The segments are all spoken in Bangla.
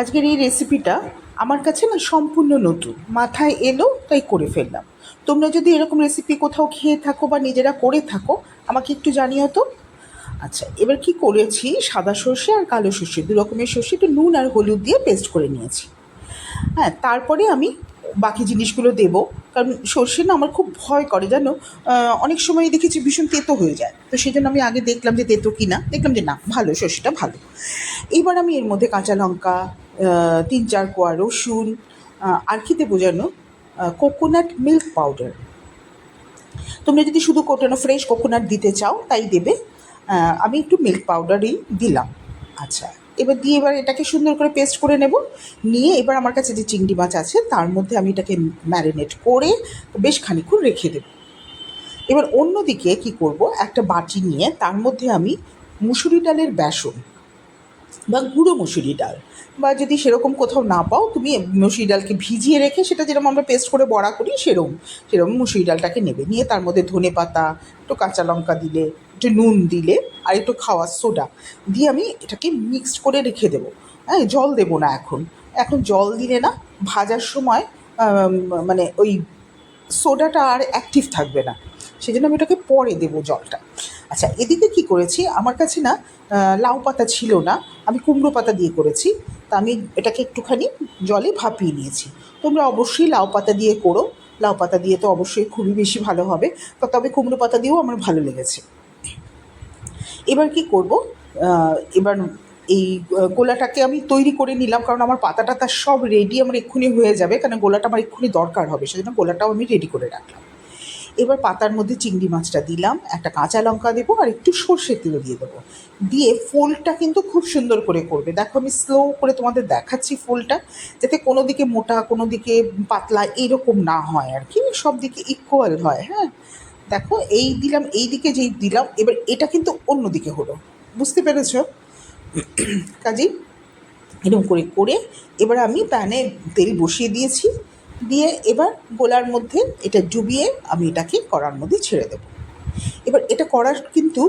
আজকের এই রেসিপিটা আমার কাছে না সম্পূর্ণ নতুন। মাথায় এলো, তাই করে ফেললাম। তোমরা যদি এরকম রেসিপি কোথাও খেয়ে থাকো বা নিজেরা করে থাকো, আমাকে একটু জানিও তো। আচ্ছা এবার কি করেছি? সাদা সর্ষে আর কালো সর্ষে, দু রকমের সর্ষে, একটু নুন আর হলুদ দিয়ে পেস্ট করে নিয়েছি। হ্যাঁ তারপরে আমি বাকি জিনিসগুলো দেবো। কারণ সর্ষে না আমার খুব ভয় করে, জানো? অনেক সময় দেখেছি ভীষণ তেতো হয়ে যায়। তো সেই জন্য আমি আগে দেখলাম যে তেতো কি না দেখলাম যে না, ভালো, সর্ষেটা ভালো। এইবার আমি এর মধ্যে কাঁচা লঙ্কা তিন চার কোয়া রসুন আর খেতে বোঝানো কোকোনাট মিল্ক পাউডার তোমরা যদি শুধু কোটানো ফ্রেশ কোকোনাট দিতে চাও, তাই দেবে। আমি একটু মিল্ক পাউডারই দিলাম। আচ্ছা এবার দিয়ে এবার এটাকে সুন্দর করে পেস্ট করে নেব। নিয়ে এবার আমার কাছে যে চিংড়ি মাছ আছে, তার মধ্যে আমি এটাকে ম্যারিনেট করে বেশ খানিক্ষণ রেখে দেবো। এবার অন্যদিকে কি করব, একটা বাটি নিয়ে তার মধ্যে আমি মুসুরি ডালের বেসন বা গুঁড়ো মুসুরি ডাল। বা যদি সেরকম কোথাও না পাও, তুমি মুসুরি ডালকে ভিজিয়ে রেখে সেটা যেরকম আমরা পেস্ট করে বড়া করি, সেরকম সেরকম মুসুরি ডালটাকে নেবে। নিয়ে তার মধ্যে ধনে পাতা, একটু কাঁচা লঙ্কা দিলে, একটু নুন দিলে, আর একটু খাওয়ার সোডা দিয়ে আমি এটাকে মিক্সড করে রেখে দেবো। হ্যাঁ জল দেবো না এখন। এখন জল দিলে না, ভাজার সময় মানে ওই সোডাটা আর অ্যাক্টিভ থাকবে না। সেই জন্য আমি ওটাকে পরে দেবো জলটা। আচ্ছা এদিকে কি করেছি? আমার কাছে না লাউ পাতা ছিল না, আমি কুমড়ো পাতা দিয়ে করেছি। তা আমি এটাকে একটুখানি জলে ভাপিয়ে নিয়েছি। তোমরা অবশ্যই লাউ পাতা দিয়ে করো। লাউ পাতা দিয়ে তো অবশ্যই খুবই বেশি ভালো হবে। তো তবে কুমড়ো পাতা দিয়েও আমার ভালো লেগেছে। এবার কি করব? এবার এই গোলাটাকে আমি তৈরি করে নিলাম, কারণ আমার পাতাটা তার সব রেডি আমার এক্ষুনি হয়ে যাবে। কারণ গোলাটা আমার এক্ষুনি দরকার হবে, সেজন্য গোলাটাও আমি রেডি করে রাখলাম। এবার পাতার মধ্যে চিংড়ি মাছটা দিলাম, একটা কাঁচা লঙ্কা দেবো আর একটু সর্ষের তেল দিয়ে দেবো। দিয়ে ফোলটা কিন্তু খুব সুন্দর করে করবে। দেখো আমি স্লো করে তোমাদের দেখাচ্ছি ফোলটা, যাতে কোনো দিকে মোটা, কোনো দিকে পাতলা এরকম না হয় আর কি, সব দিকে ইকুয়াল হয় হ্যাঁ। দেখো এই দিলাম, এই দিকে যেই দিলাম, এবার এটা কিন্তু অন্য দিকে হলো। বুঝতে পেরেছ? কাজেই এরকম করে করে এবার আমি প্যানে তেল বসিয়ে দিয়েছি। দিয়ে এবার গোলার মধ্যে এটা ডুবিয়ে আমি এটাকে কড়ার মধ্যে ছেড়ে দেবো। এবার এটা করার কিন্তু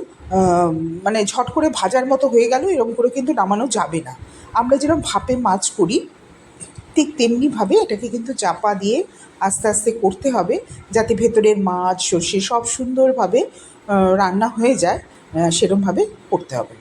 মানে ঝট করে ভাজার মতো হয়ে গেল, এরকম করে কিন্তু নামানো যাবে না। আমরা যেরকম ভাপে মাছ করি, ঠিক তেমনিভাবে এটাকে কিন্তু চাপা দিয়ে আস্তে আস্তে করতে হবে, যাতে ভেতরের মাছ, সর্ষে সব সুন্দরভাবে রান্না হয়ে যায় সেরমভাবে করতে হবে।